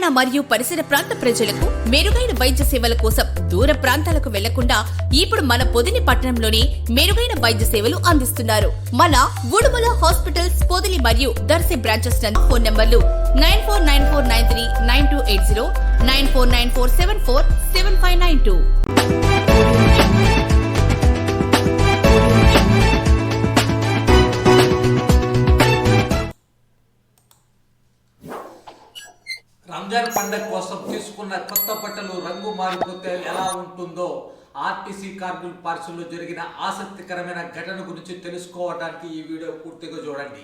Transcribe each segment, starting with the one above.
తెలంగాణ మరియు పరిసర ప్రాంత ప్రజలకు మెరుగైన వైద్య సేవల కోసం దూర ప్రాంతాలకు వెళ్ళకుండా ఇప్పుడు మన పొదిని పట్టణంలోనే మెరుగైన వైద్య సేవలు అందిస్తున్నారు. మన ఉడుమల హాస్పిటల్స్ పొదిలి మరియు దర్శి బ్రాంచెస్ ఫోన్ నంబర్లు nine four nine four nine three nine two eight zero nine four nine four seven four seven five nine two. Ramzan పండగ కోసం తీసుకున్న కొత్త బట్టలు రంగు మారిపోతే ఎలా ఉంటుందో ఆర్టీసీ కార్మికుల పార్సల్లో జరిగిన ఆసక్తికరమైన ఘటన గురించి తెలుసుకోవడానికి ఈ వీడియో పూర్తిగా చూడండి.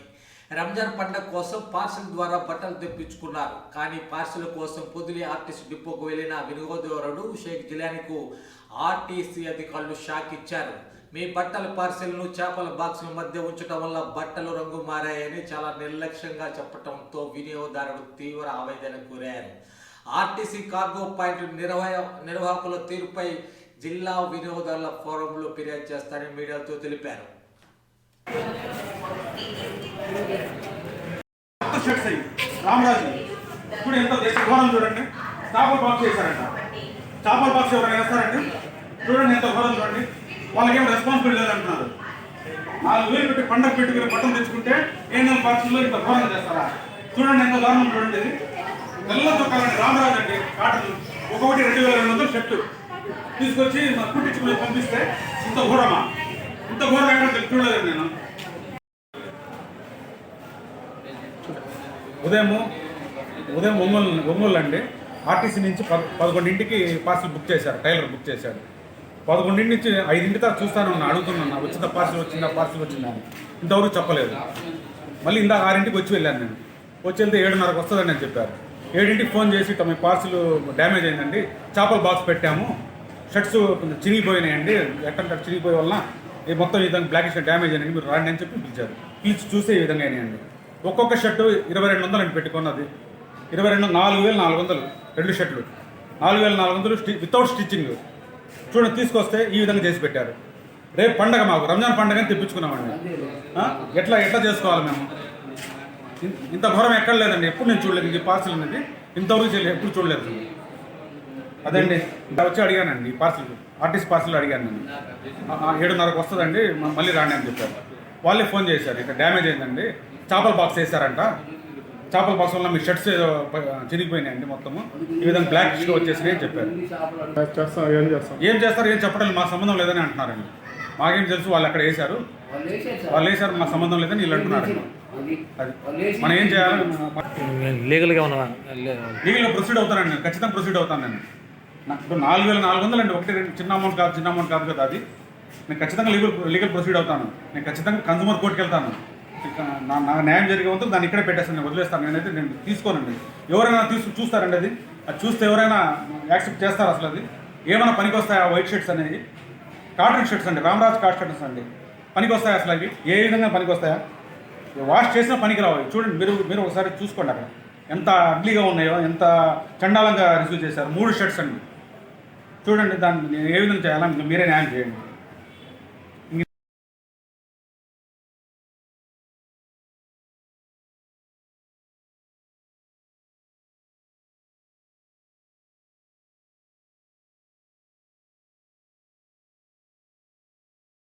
రంజాన్ పండగ కోసం పార్సల్ ద్వారా బట్టలు తెప్పించుకున్నారు. కానీ పార్సల్ కోసం పొదిలి ఆర్టీసీ డిపోకు వెళ్ళిన వినియోగదారుడు షేక్ జిలానీకు ఆర్టీసీ అధికారులు షాక్ ఇచ్చారు. మీ బట్టల పార్సెల్ను చేపల బాక్సుల మధ్య ఉంచడం వల్ల బట్టలు రంగు మారాయని చాలా నిర్లక్ష్యంగా చెప్పడంతో వినియోగదారుడు తీవ్ర ఆవేదన కోరారు. ఆర్టీసీ కార్గో పాయింట్ నిర్వహ నిర్వాహకుల తీరుపై జిల్లా వినియోగదారుల ఫోరంలో ఫిర్యాదు చేస్తారని మీడియాతో తెలిపారు. రామరాజు ఇప్పుడు ఎంత ఎంత ఘోరం చూడండి. చేపల బాక్స్ చేశారంట. చేపల బాక్స్ ఎవరైనా వేస్తారండి? చూడండి ఎంత ఘోరం చూడండి. వాళ్ళకేం ఏం రెస్పాన్సిబిలిటీ లేదంటున్నారు. నాలుగు వేలు పెట్టి పండగ పెట్టుకుని బట్టలు తెచ్చుకుంటే ఏం నెల బాక్సుల్లో ఇంత ఘోరం చేస్తారా? చూడండి ఎంత దారుణం చూడండి తెల్ల చొక్కాలండి రామరాజు అండి కాటన్ ఒక్కొక్కటి రెండు వేల రెండు వందలు షర్టు. తీసుకొచ్చి మా కుట్టించుకుని పంపిస్తే ఇంత ఘోరమా? ఇంత ఘోరం ఎక్కడ చూడలేదు నేను. ఉదయము ఉదయం ఒంగోలు ఒంగోలు అండి. ఆర్టీసీ నుంచి పదకొండింటికి పార్సల్ బుక్ చేశారు టైలర్ బుక్ చేశాడు పదకొండింటి నుంచి ఐదింటి దాకా చూస్తాను అడుగుతున్నాను వచ్చిందా పార్సల్ వచ్చిందా పార్సిల్ వచ్చిందా అని. ఇంతవరకు చెప్పలేదు. మళ్ళీ ఇందాక ఆరింటికి వచ్చి వెళ్ళాను నేను. వచ్చి వెళ్తే ఏడున్నరకు వస్తుందని నేను చెప్పారు. ఏడింటికి ఫోన్ చేసి తమ పార్సిల్ డ్యామేజ్ అయిందండి చేపల బాక్స్ పెట్టాము షర్ట్స్ కొంచెం చిరిగిపోయినాయండి ఎక్కడ చిరిగిపోయే వలన ఈ మొత్తం ఈ విధంగా బ్లాక్ డ్యామేజ్ అయినాయి మీరు రాండి అని చెప్పి పిలిచారు. పిలిచి చూసే ఈ విధంగా అయినాయండి. ఒక్కొక్క షర్టు ఇరవై రెండు వందలు అని పెట్టుకున్నది. ఇరవై రెండు నాలుగు వేలు నాలుగు వందలు రెండు షర్ట్లు. నాలుగు వేల నాలుగు వందలు స్టి వితౌట్ స్టిచ్చింగ్. చూడండి తీసుకొస్తే ఈ విధంగా చేసి పెట్టారు. రేపు పండగ మాకు రంజాన్ పండగ అని తెప్పించుకున్నామండి ఎట్లా ఎట్లా చేసుకోవాలి మేము? ఇంత ఘోరం ఎక్కడ లేదండి ఎప్పుడు నేను చూడలేదు ఈ పార్సల్ అనేది. ఇంతవరకు చేయలేదు ఎప్పుడు చూడలేదు. అదండి ఇంత వచ్చి అడిగానండి ఈ పార్సల్ ఆర్టిస్ట్ పార్సల్ అడిగాను నేను. ఏడున్నరకు వస్తుందండి మళ్ళీ రాండి అని చెప్పారు. వాళ్ళే ఫోన్ చేశారు ఇక డ్యామేజ్ అయిందండి. చేపల బాక్స్ వేసారంట చేపల వల్ల మీ షర్ట్స్ చిరిగిపోయినాయండి మొత్తము. ఈ విధంగా బ్లాక్ వచ్చేసి అని చెప్పారు. చేస్తాం ఏం చేస్తాం? ఏం చేస్తారు ఏం చెప్పడం లేదు, మా సంబంధం లేదని అంటున్నారండి. మాకేం తెలుసు వాళ్ళు అక్కడ వేశారు. వాళ్ళు వేశారు మా సంబంధం లేదని వీళ్ళు అంటున్నారండి. అది. మనం ఏం చేయాలి? లీగల్గా ఉన్నా లీగల్గా ప్రొసీడ్ అవుతానండి నేను. ఖచ్చితంగా ప్రొసీడ్ అవుతాను నేను. నాకు ఇప్పుడు నాలుగు వేల నాలుగు వందలు అండి ఒకటి రెండు చిన్న అమౌంట్ కాదు చిన్న అమౌంట్ కాదు కదా అది. నేను ఖచ్చితంగా లీగల్ లీగల్ ప్రొసీడ్ అవుతాను. నేను ఖచ్చితంగా కన్సూమర్ కోర్టుకి వెళ్తాను. నా నా న్యాయం జరిగే వంతు దాన్ని ఇక్కడే పెట్టేస్తాను నేను వదిలేస్తాను. నేనైతే నేను తీసుకోనండి. ఎవరైనా తీసు చూస్తారండి అది. అది చూస్తే ఎవరైనా యాక్సెప్ట్ చేస్తారు అసలు అది? ఏమైనా పనికి వస్తాయి ఆ వైట్ షర్ట్స్ అనేవి కాటన్ షర్ట్స్ అండి. రామరాజ్ కాట్ షర్ట్స్ అండి. పనికి వస్తాయి అసలు అవి? ఏ విధంగా పనికి వస్తాయా వాష్ చేసినా పనికి రావు చూడండి మీరు మీరు ఒకసారి చూసుకోండి అక్కడ. ఎంత అగ్లీగా ఉన్నాయో ఎంత చండాలంగా రిసీవ్ చేశారు. మూడు షర్ట్స్ అండి. చూడండి దాన్ని నేను ఏ విధంగా చేయాలని మీరే న్యాయం చేయండి.